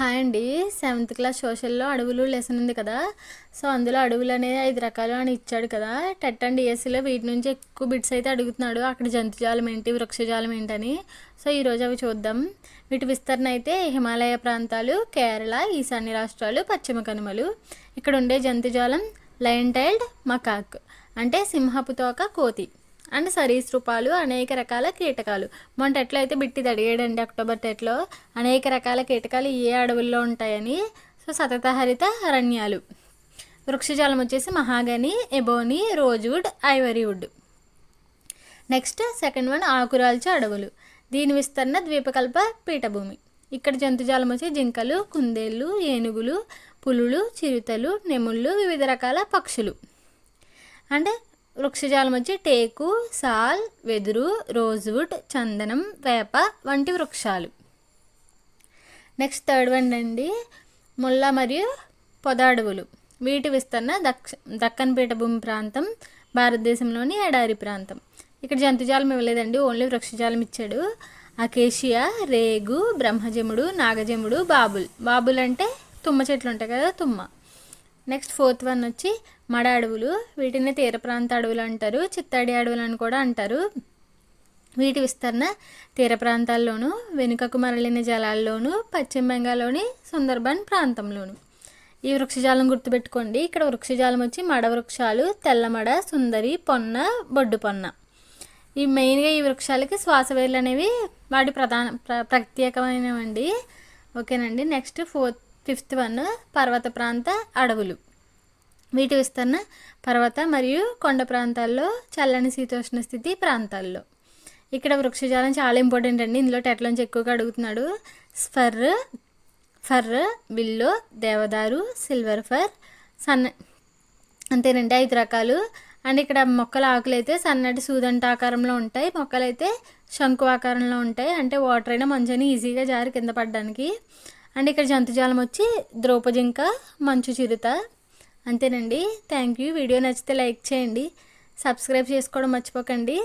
Hi అండి seventh class సోషల్లో అడవులు lesson ఉంది కదా. సో అందులో అడవులు అనేది ఐదు రకాలు అని ఇచ్చాడు కదా. టెట్ అండ్ డిఎస్సిలో వీటి నుంచి ఎక్కువ బిట్స్ అయితే అడుగుతున్నాడు. అక్కడ జంతుజాలం ఏంటి వృక్షజాలం ఏంటని. సో ఈరోజు అవి చూద్దాం. వీటి విస్తరణ అయితే హిమాలయ ప్రాంతాలు కేరళ ఈశాన్య రాష్ట్రాలు పశ్చిమ కనుమలు. ఇక్కడ ఉండే జంతుజాలం లయన్ టైల్డ్ మకాక్ అంటే సింహపు తోక కోతి. అండ్ సరీసృపాలు అనేక రకాల కీటకాలు. మొన్న ఎట్లయితే అయితే బిట్టిది అడిగాడండి అక్టోబర్ టెట్లో. అనేక రకాల కీటకాలు ఏ అడవుల్లో ఉంటాయని సో సతతహరిత అరణ్యాలు. వృక్షజాలం వచ్చేసి mahogany ebony rosewood ivory wood. Next second one ఆకురాల్చే అడవులు. దీని విస్తరణ ద్వీపకల్ప పీఠభూమి. ఇక్కడ జంతుజాలం వచ్చి జింకలు కుందేళ్ళు ఏనుగులు పులులు చిరుతలు నెముళ్ళు వివిధ రకాల పక్షులు. అంటే వృక్షజాలం వచ్చి టేకు సాల్ వెదురు రోజ్వుడ్ చందనం వేప వంటి వృక్షాలు. నెక్స్ట్ థర్డ్ వన్ అండి ముళ్ళ మరియు పొద అడవులు వీటి విస్తరణ దక్ష దక్కన్ పీఠభూమి ప్రాంతం భారతదేశంలోని ఎడారి ప్రాంతం. ఇక్కడ జంతుజాలం ఇవ్వలేదండి ఓన్లీ వృక్షజాలం ఇచ్చాడు. అకేషియా రేగు బ్రహ్మజముడు నాగజముడు బాబుల్. బాబుల్ అంటే తుమ్మ చెట్లు ఉంటాయి కదా తుమ్మ. నెక్స్ట్ ఫోర్త్ వన్ వచ్చి మడ అడవులు వీటిని తీర ప్రాంత అడవులు అంటారు చిత్తడి అడవులు అని కూడా అంటారు. వీటి విస్తరణ తీర ప్రాంతాల్లోనూ వెనుకకు మరలిన జలాల్లోనూ పశ్చిమ బెంగాల్లోని సుందర్బన్ ప్రాంతంలోను. ఈ వృక్షజాలం గుర్తుపెట్టుకోండి. ఇక్కడ వృక్షజాలం వచ్చి మడ వృక్షాలు తెల్లమడ సుందరి పొన్న బొడ్డు పొన్న. ఈ మెయిన్గా ఈ వృక్షాలకి శ్వాసవేర్లు అనేవి వాటి ప్రధాన ప్ర ప్రత్యేకమైనవండి. ఓకేనండి. నెక్స్ట్ ఫోర్త్ ఫిఫ్త్ వన్ పర్వత ప్రాంత అడవులు. వీటి విస్తరణ పర్వత మరియు కొండ ప్రాంతాల్లో చల్లని శీతోష్ణ స్థితి ప్రాంతాల్లో. ఇక్కడ వృక్షజాలం చాలా ఇంపార్టెంట్ అండి. ఇందులో టెట్లోంచి ఎక్కువగా అడుగుతున్నాడు. స్ఫర్ ఫర్ బిల్లో దేవదారు సిల్వర్ ఫర్ సన్న అంతేనండి ఐదు రకాలు. అండ్ ఇక్కడ మొక్కల ఆకులు అయితే సన్నటి సూదంట ఆకారంలో ఉంటాయి. మొక్కలు అయితే శంకు ఆకారంలో ఉంటాయి. అంటే వాటర్ అయినా మంచిని ఈజీగా జారి కింద పడడానికి. అండ్ ఇక్కడ జంతుజాలం వచ్చి ద్రౌపజింక మంచు చిరుత. అంతేనండి. థ్యాంక్ యూ వీడియో నచ్చితే లైక్ చేయండి. సబ్స్క్రైబ్ చేసుకోవడం మర్చిపోకండి.